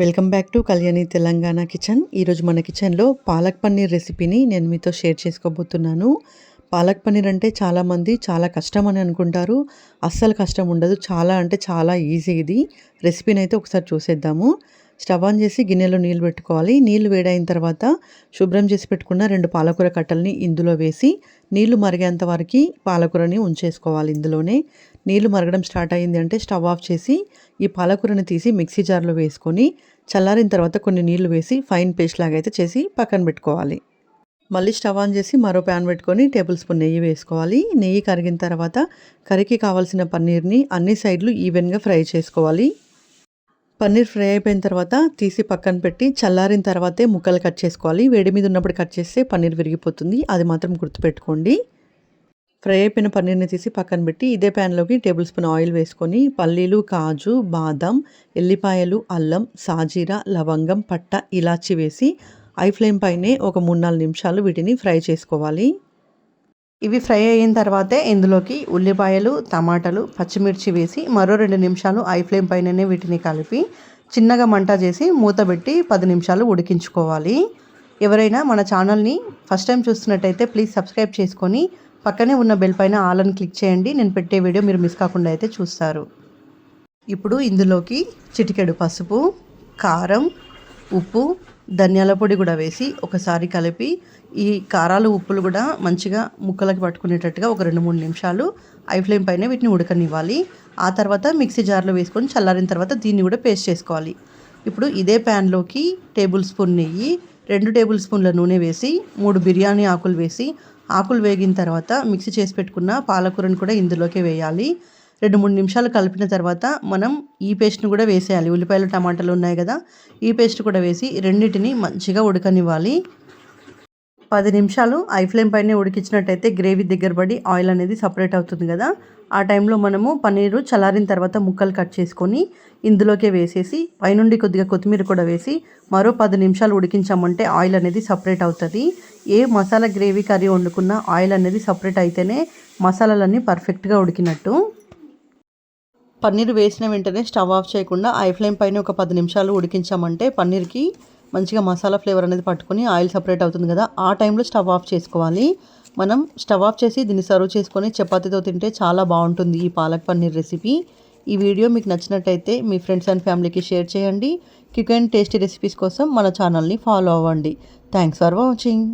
Welcome back to Kalyani Telangana kitchen. ఈరోజు మన కిచెన్లో పాలక్ పన్నీర్ రెసిపీని నేను మీతో షేర్ చేసుకోబోతున్నాను. పాలక్ పన్నీర్ అంటే చాలామంది చాలా కష్టం అని అనుకుంటారు. అస్సలు కష్టం ఉండదు. చాలా అంటే చాలా ఈజీ ఇది. రెసిపీని అయితే ఒకసారి చూసేద్దాము. స్టవ్ ఆన్ చేసి గిన్నెలో నీళ్ళు పెట్టుకోవాలి. నీళ్ళు వేడైన తర్వాత శుభ్రం చేసి పెట్టుకున్న రెండు పాలకూర కట్టల్ని ఇందులో వేసి నీళ్ళు మరిగేంత వరకు పాలకూరని ఉంచేసుకోవాలి ఇందులోనే. నీళ్ళు మరగడం స్టార్ట్ అయింది అంటే స్టవ్ ఆఫ్ చేసి ఈ పాలకూరని తీసి మిక్సీ జార్లో వేసుకొని చల్లారిన తర్వాత కొన్ని నీళ్ళు వేసి ఫైన్ పేస్ట్ లాగా అయితే చేసి పక్కన పెట్టుకోవాలి. మళ్ళీ స్టవ్ ఆన్ చేసి మరో ప్యాన్ పెట్టుకొని టేబుల్ స్పూన్ నెయ్యి వేసుకోవాలి. నెయ్యి కరిగిన తర్వాత కర్రీకి కావాల్సిన పన్నీర్ని అన్ని సైడ్లు ఈవెన్గా ఫ్రై చేసుకోవాలి. పన్నీర్ ఫ్రై అయిపోయిన తర్వాత తీసి పక్కన పెట్టి చల్లారిన తర్వాతే ముక్కలు కట్ చేసుకోవాలి. వేడి మీద ఉన్నప్పుడు కట్ చేస్తే పన్నీర్ విరిగిపోతుంది. అది మాత్రం గుర్తుపెట్టుకోండి. ఫ్రై అయిపోయిన పన్నీర్ని తీసి పక్కన పెట్టి ఇదే ప్యాన్లోకి టేబుల్ స్పూన్ ఆయిల్ వేసుకొని పల్లీలు కాజు బాదం ఎల్లిపాయలు అల్లం సాజీరా లవంగం పట్ట ఇలాచి వేసి ఐ ఫ్లేమ్ పైనే ఒక మూడు నాలుగు నిమిషాలు వీటిని ఫ్రై చేసుకోవాలి. ఇవి ఫ్రై అయిన తర్వాతే ఇందులోకి ఉల్లిపాయలు టమాటాలు పచ్చిమిర్చి వేసి మరో రెండు నిమిషాలు ఐ ఫ్లేమ్ పైననే వీటిని కలిపి చిన్నగా మంట చేసి మూత పెట్టి పది నిమిషాలు ఉడికించుకోవాలి. ఎవరైనా మన ఛానల్ని ఫస్ట్ టైం చూస్తున్నట్టయితే ప్లీజ్ సబ్స్క్రైబ్ చేసుకొని పక్కనే ఉన్న బెల్ పైన ఆల్ అని క్లిక్ చేయండి. నేను పెట్టే వీడియో మీరు మిస్ కాకుండా అయితే చూస్తారు. ఇప్పుడు ఇందులోకి చిటికెడు పసుపు కారం ఉప్పు ధనియాల పొడి కూడా వేసి ఒకసారి కలిపి ఈ కారాలు ఉప్పులు కూడా మంచిగా ముక్కలకి పట్టుకునేటట్టుగా ఒక రెండు మూడు నిమిషాలు ఐ ఫ్లేమ్ పైన వీటిని ఉడకనివ్వాలి. ఆ తర్వాత మిక్సీ జార్లో వేసుకొని చల్లారిన తర్వాత దీన్ని కూడా పేస్ట్ చేసుకోవాలి. ఇప్పుడు ఇదే ప్యాన్లోకి టేబుల్ స్పూన్ నెయ్యి రెండు టేబుల్ స్పూన్ల నూనె వేసి మూడు బిర్యానీ ఆకులు వేసి ఆకులు వేగిన తర్వాత మిక్సీ చేసి పెట్టుకున్న పాలకూరను కూడా ఇందులోకి వేయాలి. రెండు మూడు నిమిషాలు కలిపిన తర్వాత మనం ఈ పేస్ట్ని కూడా వేసేయాలి. ఉల్లిపాయలు టమాటాలు ఉన్నాయి కదా ఈ పేస్ట్ కూడా వేసి రెండింటిని మంచిగా ఉడకనివ్వాలి. పది నిమిషాలు ఐ ఫ్లేమ్ పైన ఉడికించినట్టయితే గ్రేవీ దగ్గర పడి ఆయిల్ అనేది సపరేట్ అవుతుంది కదా. ఆ టైంలో మనము పన్నీరు చల్లారిన తర్వాత ముక్కలు కట్ చేసుకొని ఇందులోకే వేసేసి పైనుండి కొద్దిగా కొత్తిమీర కూడా వేసి మరో పది నిమిషాలు ఉడికించామంటే ఆయిల్ అనేది సపరేట్ అవుతుంది. ఏ మసాలా గ్రేవీ కర్రీ వండుకున్న ఆయిల్ అనేది సపరేట్ అయితేనే మసాలాలన్నీ పర్ఫెక్ట్గా ఉడికినట్టు. పన్నీర్ వేసిన వెంటనే స్టవ్ ఆఫ్ చేయకుండా ఐ ఫ్లేమ్ పైన ఒక పది నిమిషాలు ఉడికించామంటే పన్నీర్కి మంచిగా మసాలా ఫ్లేవర్ అనేది పట్టుకొని ఆయిల్ సపరేట్ అవుతుంది కదా ఆ టైంలో స్టవ్ ఆఫ్ చేసుకోవాలి. మనం స్టవ్ ఆఫ్ చేసి దీన్ని సర్వ్ చేసుకొని చపాతీతో తింటే చాలా బాగుంటుంది ఈ పాలక్ పన్నీర్ రెసిపీ. ఈ వీడియో మీకు నచ్చినట్టయితే మీ ఫ్రెండ్స్ అండ్ ఫ్యామిలీకి షేర్ చేయండి. క్విక్ అండ్ టేస్టీ రెసిపీస్ కోసం మన ఛానల్ని ఫాలో అవ్వండి. Thanks for watching.